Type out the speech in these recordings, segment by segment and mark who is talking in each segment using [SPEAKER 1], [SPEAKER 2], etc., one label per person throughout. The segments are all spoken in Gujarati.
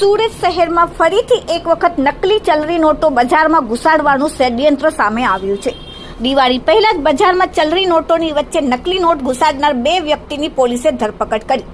[SPEAKER 1] સુરત શહેરમાં ફરીથી એક વખત નકલી ચલણી નોટો બજારમાં ઘુસાડવાનું ષડયંત્ર સામે આવ્યું છે. દિવાળી પહેલા જ બજારમાં ચલરી નોટોની વચ્ચે નકલી નોટ ઘુસાડનાર બે વ્યક્તિની પોલીસે ધરપકડ કરી.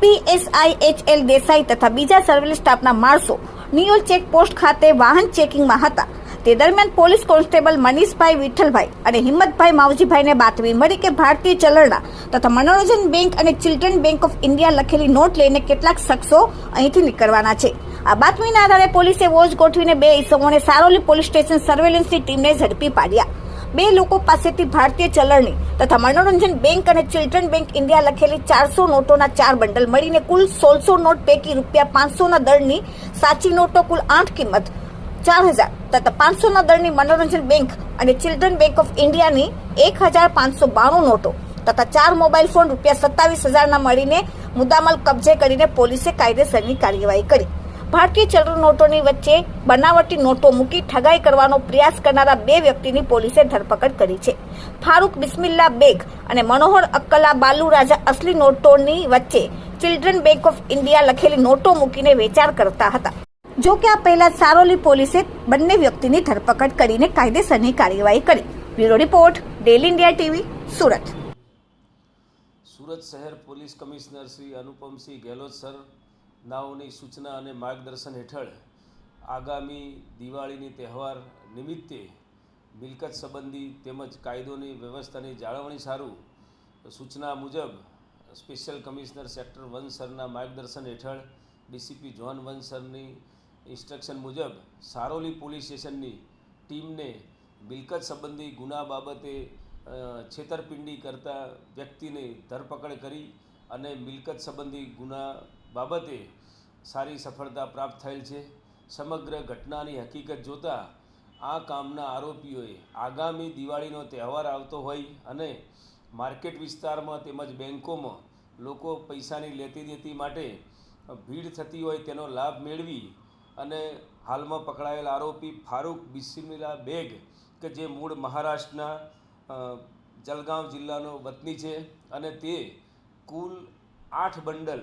[SPEAKER 1] પીએસઆઈ એચ એલ દેસાઈ તથા બીજા સર્વેલન્સ સ્ટાફના માણસો નિયોલ ચેક પોસ્ટ ખાતે વાહન ચેકિંગમાં હતા. તે દરમિયાન પોલીસ કોન્સ્ટેબલ મનીષભાઈ વિઠ્ઠલભાઈ અને હિંમતભાઈ માવજીભાઈને બાતમી મળી કે ભારતીય ચલણના તથા મનોરંજન બેંક અને ચિલ્ડ્રન બેંક ઓફ ઇન્ડિયા લખેલી નોટ લઈને કેટલાક શખ્સો અહીંથી નીકળવાના છે. આ બાતમીના આધારે પોલીસે વોચ ગોઠવીને બે ઈસમોને સારોલી પોલીસ સ્ટેશન સર્વેલન્સની ટીમને ઝડપી પાડ્યા. બે લોકો પાસેથી ભારતીય ચલણની તથા મનોરંજન બેંક અને ચિલ્ડ્રન બેંક ઇન્ડિયા લખેલી ચારસો નોટોના ચાર બંડલ મળીને કુલ સોળસો નોટ પૈકી રૂપિયા પાંચસોના દળની સાચી નોટો કુલ આઠ કિંમત ચાર હજાર તથા પાંચસોના દળની મનોરંજન બેંક અને ચિલ્ડ્રન બેંક ઓફ ઇન્ડિયાની એક હજાર પાંચસો બાણું નોટો તથા ચાર મોબાઈલ ફોન રૂપિયા સત્તાવીસ હજારના મળીને મુદ્દામાલ કબજે કરીને પોલીસે કાયદેસરની કાર્યવાહી કરી. ભારતીય ચલણ નોટોની વચ્ચે બનાવટી નોટો મૂકી ઠગાઈ કરવાનો પ્રયાસ કરનારા બે વ્યક્તિની પોલીસે ધરપકડ કરી છે. ફારૂક બિસ્મિલ્લા બેગ અને મનોહર અક્કલા બાલુ રાજા અસલી નોટોની વચ્ચે ચિલ્ડ્રન બેંક ઓફ ઇન્ડિયા લખેલી નોટો મૂકીને વેચાણ કરતા હતા. જો કે આ પહેલા સારોલી પોલીસે બંને વ્યક્તિની ધરપકડ કરીને કાયદેસરની કાર્યવાહી કરી. Bureau report daily India TV, Surat.
[SPEAKER 2] Surat શહેર police commissioner Shri Anupamsinh Gehlot, sir નાઓની સૂચના અને માર્ગદર્શન હેઠળ આગામી દિવાળીની તહેવાર નિમિત્તે મિલકત સંબંધી તેમજ કાયદોની વ્યવસ્થાની જાળવણી સારું સૂચના મુજબ સ્પેશિયલ કમિશનર સેક્ટર વન સરના માર્ગદર્શન હેઠળ ડીસીપી જોન વન સરની ઇન્સ્ટ્રક્શન મુજબ સારોલી પોલીસ સ્ટેશનની ટીમને મિલકત સંબંધી ગુના બાબતે છેતરપિંડી કરતા વ્યક્તિની ધરપકડ કરી અને મિલકત સંબંધી ગુના બાબતે સારી સફળતા પ્રાપ્ત થયેલ છે. સમગ્ર ઘટનાની હકીકત જોતાં આ કામના આરોપીઓએ આગામી દિવાળીનો તહેવાર આવતો હોય અને માર્કેટ વિસ્તારમાં તેમજ બેન્કોમાં લોકો પૈસાની લેતી દેતી માટે ભીડ થતી હોય તેનો લાભ મેળવી અને હાલમાં પકડાયેલ આરોપી ફારૂક બિસ્મિલા બેગ, કે જે મૂળ મહારાષ્ટ્રના જલગાંવ જિલ્લાનો વતની છે અને તે કુલ આઠ બંડલ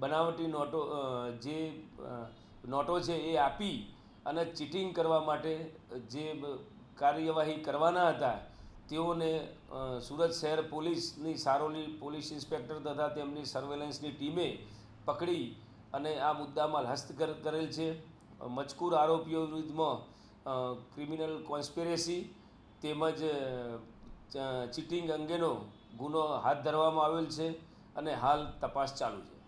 [SPEAKER 2] બનાવટી નોટો જે નોટો છે એ આપી અને ચીટિંગ કરવા માટે જે કાર્યવાહી કરવાના હતા, તેઓને સુરત શહેર પોલીસની સારોલી પોલીસ ઇન્સ્પેક્ટર તથા તેમની સર્વેલન્સની ટીમે પકડી અને આ મુદ્દામાં હસ્તગત કરેલ છે. મજકૂર આરોપીઓ વિરુદ્ધમાં ક્રિમિનલ કોન્સ્પિરેસી તેમજ ચીટિંગ અંગેનો ગુનો હાથ ધરવામાં આવેલ છે અને હાલ તપાસ ચાલુ છે.